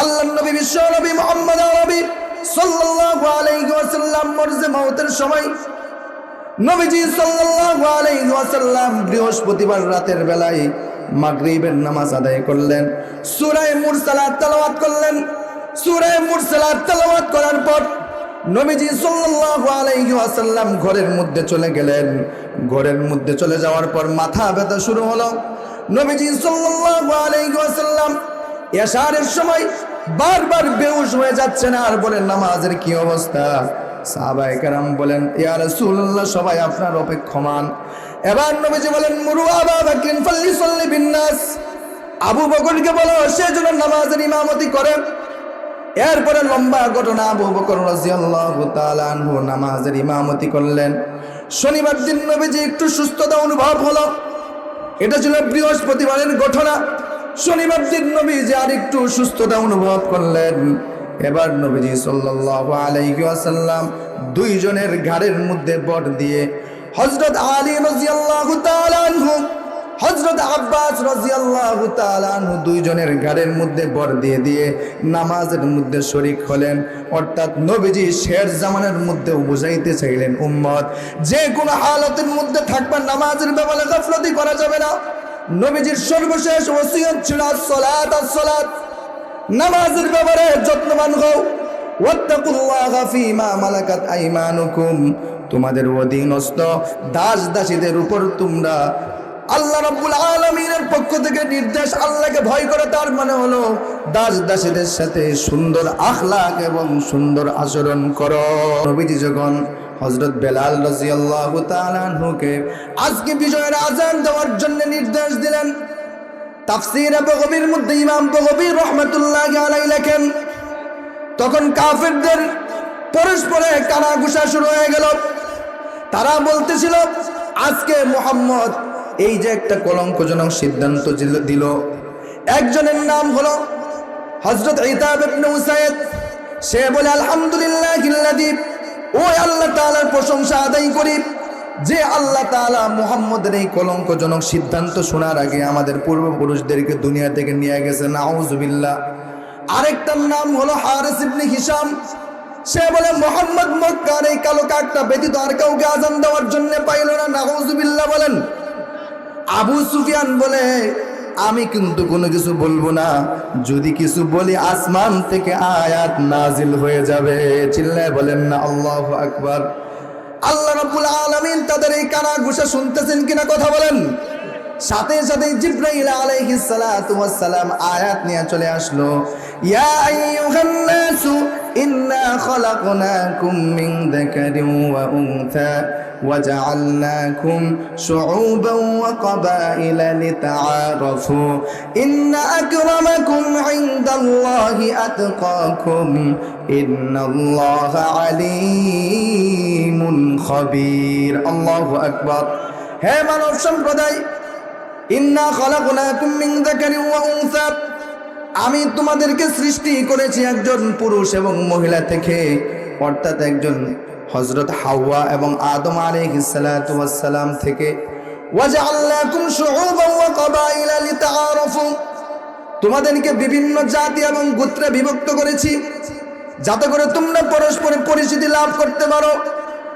আল্লাহ নবী, বিশ্ব নবী মোহাম্মদ নবী সাল্লাল্লাহু আলাইহি ওয়াসাল্লাম মরজে মাউতের সময়। নবীজি সাল্লাল্লাহু আলাইহি ওয়াসাল্লাম বৃহস্পতিবার রাতের বেলায় মাগরিবের নামাজ আদায় করলেন। সূরা মুরসালাত তেলাওয়াত করলেন। সূরা মুরসালাত তেলাওয়াত করার পর নবীজি সাল্লাল্লাহু আলাইহি ওয়াসাল্লাম ঘরের মধ্যে চলে গেলেন। ঘরের মধ্যে চলে যাওয়ার পর মাথা ব্যথা শুরু হলো। নবীজি সাল্লাল্লাহু আলাইহি ওয়াসাল্লাম এশারের সময় বারবার বেহুশ হয়ে যাচ্ছেন আর বলেন, নামাজের কি অবস্থা? সাহাবায়ে কেরাম বলেন, ইয়া রাসূলুল্লাহ, সবাই আপনার অপেক্ষমান। এবার নবীজি বলেন, মুরু আবা বাকরিন ফাল্লিসাল্লি বিন্নাস। আবু বকরকে বলো, সে যেন নামাজের ইমামতি করে। এরপরে লম্বা ঘটনা, আবু বকর রাদিয়াল্লাহু তাআলা আনহু নামাজের ইমামতি করলেন। শনিবার দিন নবীজি একটু সুস্থতা অনুভব হলো। এটা ছিল বৃহস্পতিবারের ঘটনা। শনিবার দিন নবীজি আর একটু সুস্থতা অনুভব করলেন। এবার নবীজি সাল্লাল্লাহু আলাইহি ওয়াসাল্লাম দুইজনের ঘাড়ের মধ্যে বট দিয়ে হযরত আলী রাদিয়াল্লাহু তাআলা আনহু, হযরত আব্বাস রাদিয়াল্লাহু তাআলা আনহু দুইজনের ঘাড়ের মধ্যে বর দিয়ে দিয়ে নামাজের মধ্যে শরিক হলেন। অর্থাৎ নবীজি শের জামানের মধ্যে বুঝাইতে চাইলেন, উম্মত, যে কোনো হালতের মধ্যে থাকবা, নামাজের ব্যাপারে গাফলতি করা যাবে না। নবীজির সর্বশেষ ওসিয়ত ছিল সলাত আর সালাত নামাজের ব্যাপারে যত্নবান হও। তোমাদের অধীনস্থ দাস দাসীদের উপর তোমরা আল্লাহ রাব্বুল আলামিনের পক্ষ থেকে নির্দেশ আল্লাহকে ভয় করে, তার মানে হলো দাস দাসীদের সাথে সুন্দর আখলাক এবং সুন্দর আচরণ করো। নবীজি যখন হজরত বেলাল রাজিয়াল্লাহু তাআলা আনহুকে আজকে বিজয়ের আজান দেওয়ার জন্য নির্দেশ দিলেন। তাফসির বগবির মধ্যে ইমাম বগবির রহমতুল্লাহ আলাই লেখেন, তখন কাফেরদের পরস্পরে কানাঘুষা শুরু হয়ে গেল। তারা বলতেছিল, আজকে মোহাম্মদ এই যে একটা কলঙ্কজনক সিদ্ধান্ত দিল- দিল। একজনের নাম হলো হজরত ইতাব ইবনে উসাইদ। সে বলে আলহামদুলিল্লাহ ওই আল্লাহ তাআলার প্রশংসা আদায় করি। যে আল্লাহ তাআলা মুহাম্মদের এই কলঙ্কজনক সিদ্ধান্ত শোনার আগে আমাদের পূর্বপুরুষদেরকে দুনিয়া থেকে নিয়ে গেছে। নাউজুবিল্লাহ। আরেকটার নাম হলো হারিস ইবনে হিসাম সে বলে, মোহাম্মদ মক্কার এই কালো কাকটা ব্যতীত আর কাউকে আজান দেওয়ার জন্য পাইল না। নাউজুবিল্লাহ বলেন, আবু সুফিয়ান বলে আমি কিন্তু কোনো কিছু বলব না। যদি কিছু বলি, আসমান থেকে আয়াত নাজিল হয়ে যাবে। চিল্লায় বলেন না, আল্লাহ আকবার। আল্লাহ রাব্বুল আলামিন তাদের এই কানা ঘুষা শুনতেছেন কিনা কথা বলেন। সাথে সাথে জিব্রাইল আলাইহিস সালাতু ওয়াস সালাম আয়াত নিয়ে চলে আসলো। ইয়া আইয়ুহান নাসু ইন্না খলাকনাকুম মিন যাকারিন ওয়া উনসা وجعلناكم شعوبا وقبائل لتعارفوا إن أكرمكم عند الله أتقاكم إن الله عليم خبير الله أكبر হে মানব সম্প্রদায় ইন্না খলাকুনাকুম মিন যাকারিন ওয়া উনসা আমি তোমাদেরকে সৃষ্টি করেছি একজন পুরুষ এবং মহিলা থেকে, অর্থাৎ একজন হজরত হাওয়া এবং আদম আলাইহিসসালাম থেকে। তোমাদেরকে বিভিন্ন জাতি এবং গোত্রে বিভক্ত করেছি, যাতে করে তোমরা পরস্পরে পরিচিতি লাভ করতে পারো।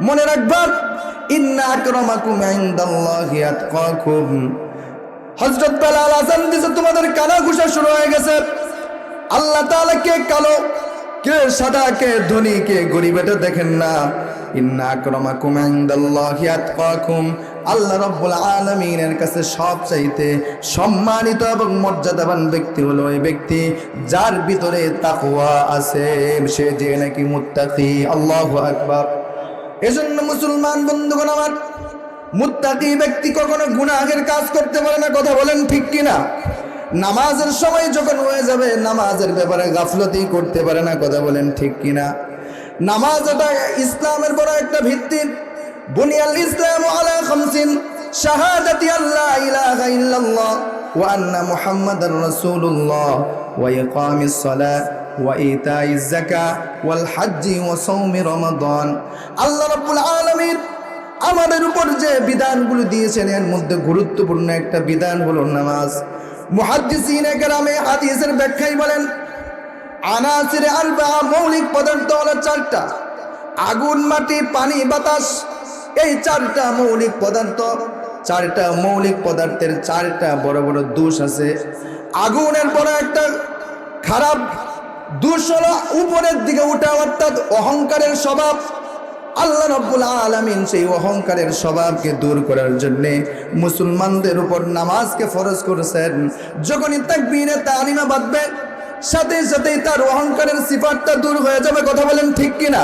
মনে রাখবা, ইন্না আকরামাকুম হযরত বেলাল আজান দিছে, তোমাদের কানা ঘুষা শুরু হয়ে গেছে। আল্লাহ তাআলা কে কালো, কে সাদা, কে ধনী, কে গরিব এটা দেখেন না। ইন্না আকরামাকুম ইনদাল্লাহি আতকাকুম। আল্লাহ রাব্বুল আলামিনের কাছে সব চাইতে সম্মানিত এবং মর্যাদাবান ব্যক্তি হলো এই ব্যক্তি, যার ভিতরে তাকওয়া আছে। সে যে নাকি মুত্তাকি, আল্লাহু আকবার। এজন্য মুসলমান বন্ধুগণ আমার মুত্তাকি ব্যক্তি কখনো গুনাহের কাজ করতে পারে না, কথা বলেন ঠিক কিনা? নামাজের সময় যখন হয়ে যাবে, নামাজের ব্যাপারে গাফলতি করতে পারে না, কথা বলেন ঠিক কিনা? নামাজ এটা ইসলামের বড় একটা ভিত্তি। বুনিয়াল ইসলাম আলা খামসিন, শাহাদাতি আল্লাহ ইলাহা ইল্লাল্লাহ ওয়া আন্না মুহাম্মাদার রাসূলুল্লাহ ওয়া ইকামিস সালাহ হজ্জি ওয়া সাওমি রমাদান। আল্লাহ রাব্বুল আলামিন আমাদের উপর যে বিধানগুলো দিয়েছেন, এর মধ্যে গুরুত্বপূর্ণ একটা বিধান হলো নামাজ। মুহাদ্দিসিনে কেরামে হাদিসের ব্যাখ্যায় বলেন, আনাসিরে আলবা মৌলিক পদার্থ হলো চারটা। আগুন, মাটি, পানি, বাতাস, এই চারটা মৌলিক পদার্থ। চারটা মৌলিক পদার্থের চারটা বড় বড় দোষ আছে। আগুনের বড় একটা খারাপ দোষ হলো উপরের দিকে উঠা, অর্থাৎ অহংকারের স্বভাব। আল্লাহ রব্বুল আলমিন সেই অহংকারের স্বভাবকে দূর করার জন্যে মুসলমানদের উপর নামাজকে ফরজ করেছেন। যখনই তাকবীরে তালিমা বাঁধবে, সাথে সাথেই তার অহংকারের সিফাতটা দূর হয়ে যাবে। কথা বলেন ঠিক কিনা?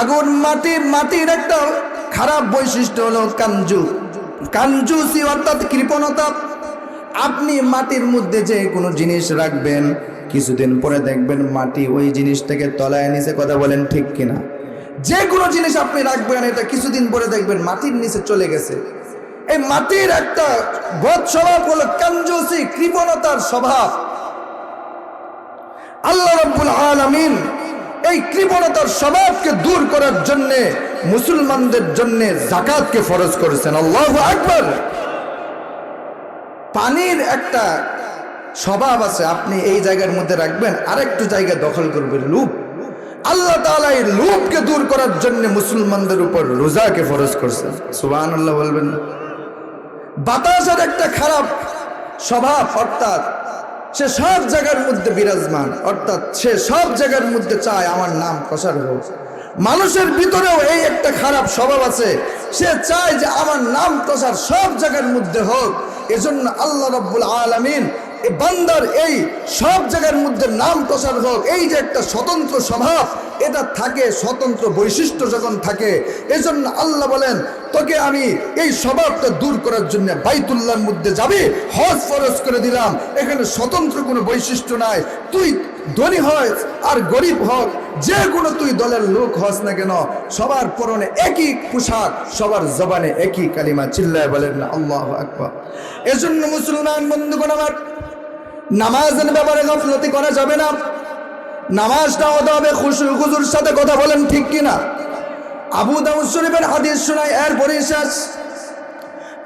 আগুন মাটি মাটির একটা খারাপ বৈশিষ্ট্য হলো কাঞ্জু কাঞ্জুসি অর্থাৎ কৃপণতা। আপনি মাটির মধ্যে যে কোনো জিনিস রাখবেন, কিছুদিন পরে দেখবেন মাটি ওই জিনিসটাকে তলায় নিচে, কথা বলেন ঠিক কিনা? যে কোনো জিনিস আপনি রাখবেন, এটা কিছুদিন পরে দেখবেন মাটির নিচে চলে গেছে। এই মাটির একটা বদ স্বভাব হলো কাঞ্জুসি কৃপণতার স্বভাব। আল্লাহ রব্বুল আলামিন এই কৃপণতার স্বভাবকে দূর করার জন্যে, মুসলমানদের জন্যে জাকাতকে ফরজ করেছেন। আল্লাহ আকবর। পানির একটা স্বভাব আছে, আপনি এই জায়গার মধ্যে রাখবেন, আরেকটু জায়গা দখল করবেন। লুপ। আল্লাহ তাআলা এই লোভকে দূর করার জন্য মুসলমানদের উপর রোজাকে ফরজ করছেন সুবাহ আল্লাহ বলবেন বাতাসের একটা খারাপ স্বভাব, অর্থাৎ সে সব জায়গার মধ্যে বিরাজমান, অর্থাৎ সে সব জায়গার মধ্যে চায় আমার নাম প্রসার হোক। মানুষের ভিতরেও এই একটা খারাপ স্বভাব আছে, সে চায় যে আমার নাম প্রসার সব জায়গার মধ্যে হোক। এজন্য আল্লাহ রব্বুল আলমিন বান্দার এই সব জায়গার মধ্যে নাম প্রসার হোক, এই যে একটা স্বতন্ত্র স্বভাব, এটা থাকে স্বতন্ত্র বৈশিষ্ট্য যখন থাকে, এজন্য আল্লাহ বলেন, তোকে আমি এই স্বভাবটা দূর করার জন্য বাইতুল্লার মধ্যে যাবে, হজ ফরজ করে দিলাম, এখানে স্বতন্ত্র কোনো বৈশিষ্ট্য নাই, তুই ধনী হয় আর গরিব হোক যে কোনো তুই দলের লোক হস না কেন, সবার পরনে একই পোশাক, সবার জবানে একই কালিমা চিল্লায় বলেন না আল্লাহ আকবর। এজন্য মুসলমান বন্ধুগণ আমার নামাজের ব্যাপারে গফলতি করা যাবে না। নামাজটা হতে হবে খুশু খুজুর সাথে কথা বলেন ঠিক কিনা আবু দাউদ শরীফের হাদিস শোনায়, এরপরে শেষ।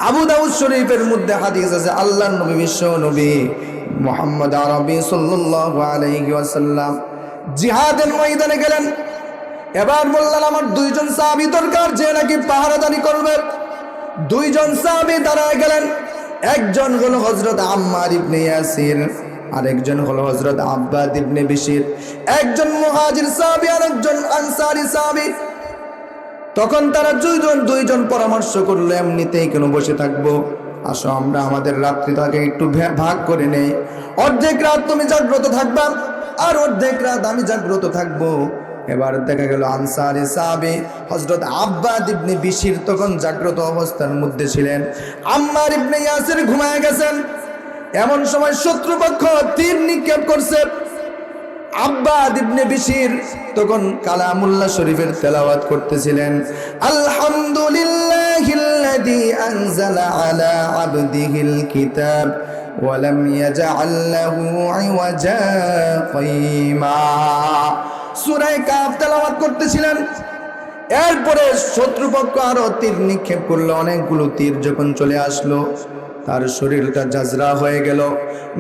আবু দাউদ শরীফের মধ্যে হাদিস আছে আল্লাহ নবী, বিশ্ব নবী মোহাম্মদ আরবি সাল্লাল্লাহু আলাইহি ওয়াসাল্লাম। জিহাদের ময়দানে গেলেন। এবার বললেন, আমার দুইজন সাহাবী দরকার, যে নাকি পাহারাদারি করবে। দুইজন সাহাবী দাঁড়ায় গেলেন। একজন হলো হজরত আম্মার ইবনে ইয়াসির, আরেকজন হলো হজরত আব্বাদ ইবনে বিশির, একজন মুহাজির সাহাবী, আরেকজন আনসারি সাহাবী। তখন তারা দুইজন দুইজন পরামর্শ করল, এমনিতেই কেন বসে থাকব? আসো, আমরা আমাদের রাত্রিটাকে একটু ভাগ করে নেই। অর্ধেক রাত তুমি জাগ্রত থাকবা, আর অর্ধেক রাত আমি জাগ্রত থাকব। এবার দেখা গেল আনসারি সাহাবি হজরত আব্বাদ ইবনে বিশির তখন জাগ্রত অবস্থার মধ্যে ছিলেন। আম্মার ইবনে ইয়াসির ঘুমায় গেছেন। এমন সময় শত্রুপক্ষ তীর নিক্ষেপ করছে। আব্বাদ ইবনে বিশির তখন কালামুল্লাহ শরীফের তেলাওয়াত করতেছিলেন। আলহামদুলিল্লাহিল্লাযী আনজালা আলা আবদিহিল কিতাব ওয়ালাম ইয়াজআল লাহু ইওয়াজা কাইমা। সূরা কাফ তেলাওয়াত করতেছিলেন। এরপরে শত্রুপক্ষ আরও তীর নিক্ষেপ করল, অনেকগুলো তীর যখন চলে আসলো, তার শরীরটা জাজরা হয়ে গেল।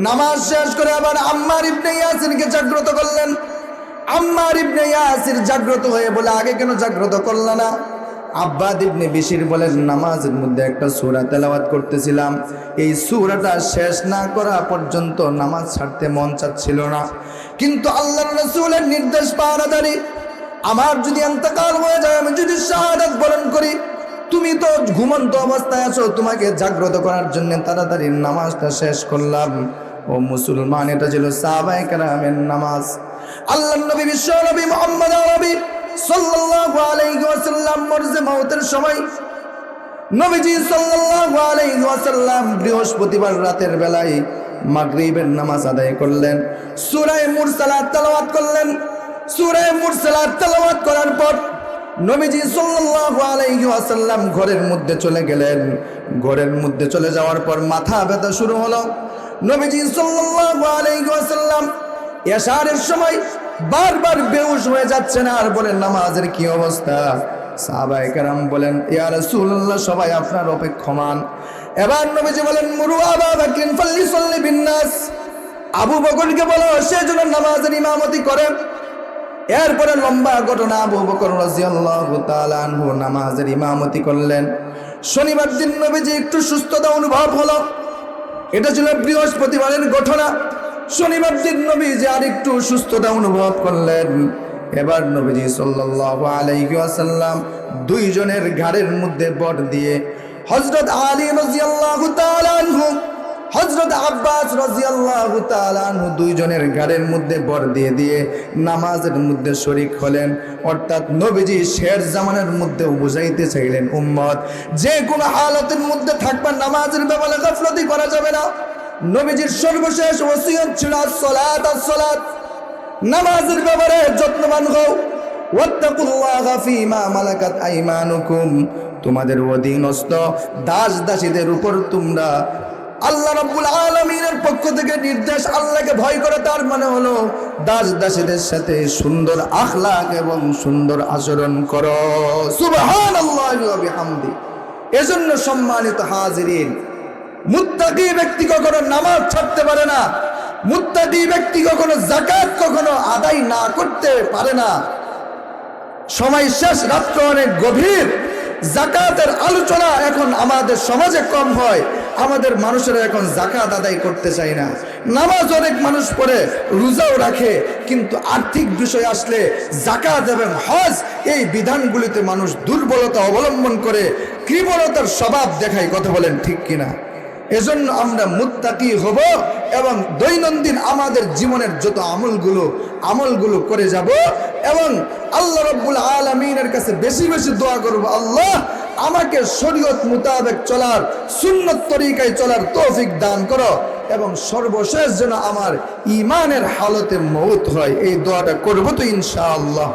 নামাজ শেষ করে আবার আম্মার ইবনে ইয়াসিরকে জাগ্রত করলেন। আম্মার ইবনে ইয়াসির জাগ্রত হয়ে বলে, আগে কেন জাগ্রত করল না? আব্বাদ ইবনে বিশির বলেন, নামাজের মধ্যে একটা সূরা তেলাওয়াত করতেছিলাম। এই সূরাটা শেষ না করা পর্যন্ত নামাজ ছাড়তে মন চাচ্ছিল না। কিন্তু আল্লাহ রাসূলের নির্দেশ পাহারাদারি। আমার যদি অন্তকাল হয়ে যায়, আমি যদি শাহাদাত বরণ করি, তুমি তো ঘুমন্ত অবস্থায় আছো, তোমাকে জাগ্রত করার জন্য তাড়াতাড়ি নামাজটা শেষ করলাম। ও মুসলমান, এটা ছিল সাহাবায়ে কেরামের নামাজ। আল্লাহ নবী, বিশ্ব নবী মোহাম্মদ আরবি সাল্লাল্লাহু আলাইহি ওয়াসাল্লাম মরজে মাউতের সময় নবীজি সাল্লাল্লাহু আলাইহি ওয়াসাল্লাম বৃহস্পতিবার রাতের বেলায় মাগরিবের নামাজ আদায় করলেন। সূরা মুরসালাত তেলাওয়াত করলেন। সূরা মুরসালাত তেলাওয়াত করার পর নবীজি সাল্লাল্লাহু আলাইহি ওয়াসাল্লাম ঘরের মধ্যে চলে গেলেন। ঘরের মধ্যে চলে যাওয়ার পর মাথা ব্যথা শুরু হলো। নবীজি সাল্লাল্লাহু আলাইহি ওয়াসাল্লাম এশারের সময় বারবার বেহুশ হয়ে যাচ্ছেন আর বলেন, নামাজের কি অবস্থা? সাহাবায়ে কেরাম বলেন, ইয়া রাসূলুল্লাহ, সবাই আপনার অপেক্ষমান। এবার নবীজি বলেন মুরু আবা বাকরিন ফাল্লিসাল্লি বিন্নাস। আবু বকরকে বলো, সে যেন নামাজের ইমামতি করে। এরপরে লম্বা ঘটনা, আবু বকর রাদিয়াল্লাহু তাআলা আনহু নামাজের ইমামতি করলেন। শনিবার দিন নবীজি একটু সুস্থতা অনুভব হলো। এটা ছিল বৃহস্পতিবারের ঘটনা। শনিবার দিন নবীজি আর একটু সুস্থতা অনুভব করলেন। এবার নবীজি সাল্লাল্লাহু আলাইহি ওয়াসাল্লাম দুইজনের ঘাড়ের মধ্যে বট দিয়ে হযরত আলী রাদিয়াল্লাহু তাআলা আনহু, হযরত আব্বাস রাদিয়াল্লাহু তাআলা আনহু দুইজনের ঘাড়ের মধ্যে বর দিয়ে দিয়ে নামাজের মধ্যে শরিক হলেন। অর্থাৎ নবীজি শের জামানের মধ্যে বুঝাইতে চাইলেন, উম্মত, যে কোনো হালতের মধ্যে থাকবা নামাজের ব্যাপারে গাফলতি করা যাবে না। নবীজির সর্বশেষ ওসিয়ত ছিল আসসালাত আসসালাত নামাজের ব্যাপারে যত্নবান হও। ওয়াত্তাকুল্লাহা ফীমা মালাকাত আইমানুকুম। তোমাদের অধীনস্থ দাস দাসীদের উপর তোমরা আল্লাহ রাব্বুল আলামিনের পক্ষ থেকে নির্দেশ আল্লাহকে ভয় করে, তার মানে হলো দাস দাসীদের সাথে সুন্দর আখলাক এবং সুন্দর আচরণ করো। বিহামদি। এজন্য সম্মানিত হাজিরিন, মুত্তাকি ব্যক্তি কখনো নামাজ ছাড়তে পারে না, মুত্তাকি ব্যক্তি কখনো জাকাত কখনো আদায় না করতে পারে না। সময় শেষ, রাত্র অনেক গভীর। জাকাতের আলোচনা এখন আমাদের সমাজে কম হয়। আমাদের মানুষেরা এখন জাকাত আদায় করতে চায় না। নামাজ অনেক মানুষ পড়ে, রোজাও রাখে, কিন্তু আর্থিক বিষয় আসলে জাকাত এবং হজ এই বিধানগুলিতে মানুষ দুর্বলতা অবলম্বন করে, কৃপণতার স্বভাব দেখায়। কথা বলেন ঠিক কিনা? এজন্য আমরা মুত্তাকি হব এবং দৈনন্দিন আমাদের জীবনের যত আমলগুলো আমলগুলো করে যাব এবং আল্লাহ রব্বুল আলমিনের কাছে বেশি বেশি দোয়া করব, আল্লাহ আমাকে শরীয়ত মোতাবেক চলার, সুন্নত তরিকায় চলার তৌফিক দান করো এবং সর্বশেষ যেন আমার ইমানের হালতে মৌত হয়। এই দোয়াটা করব তো ইনশাআল্লাহ।